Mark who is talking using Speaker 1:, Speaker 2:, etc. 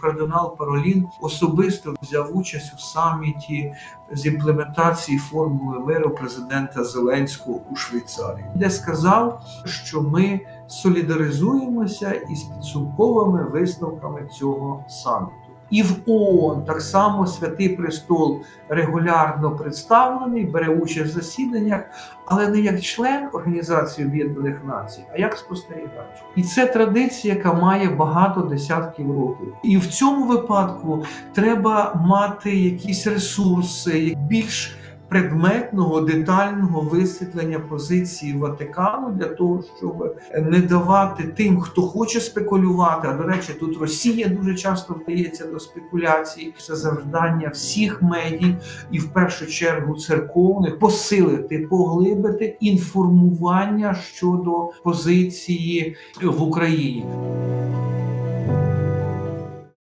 Speaker 1: Кардинал Паролін особисто взяв участь у саміті з імплементації формули миру президента Зеленського у Швейцарії, де сказав, що ми солідаризуємося із підсумковими висновками цього саміту. І в ООН так само Святий Престол регулярно представлений, бере участь в засіданнях, але не як член Організації Об'єднаних Націй, а як спостерігач. І це традиція, яка має багато десятків років. І в цьому випадку треба мати якісь ресурси, більш предметного детального висвітлення позиції Ватикану для того, щоб не давати тим, хто хоче спекулювати. А до речі, тут Росія дуже часто вдається до спекуляцій. Це завдання всіх медій і в першу чергу церковних посилити, поглибити інформування щодо позиції в Україні.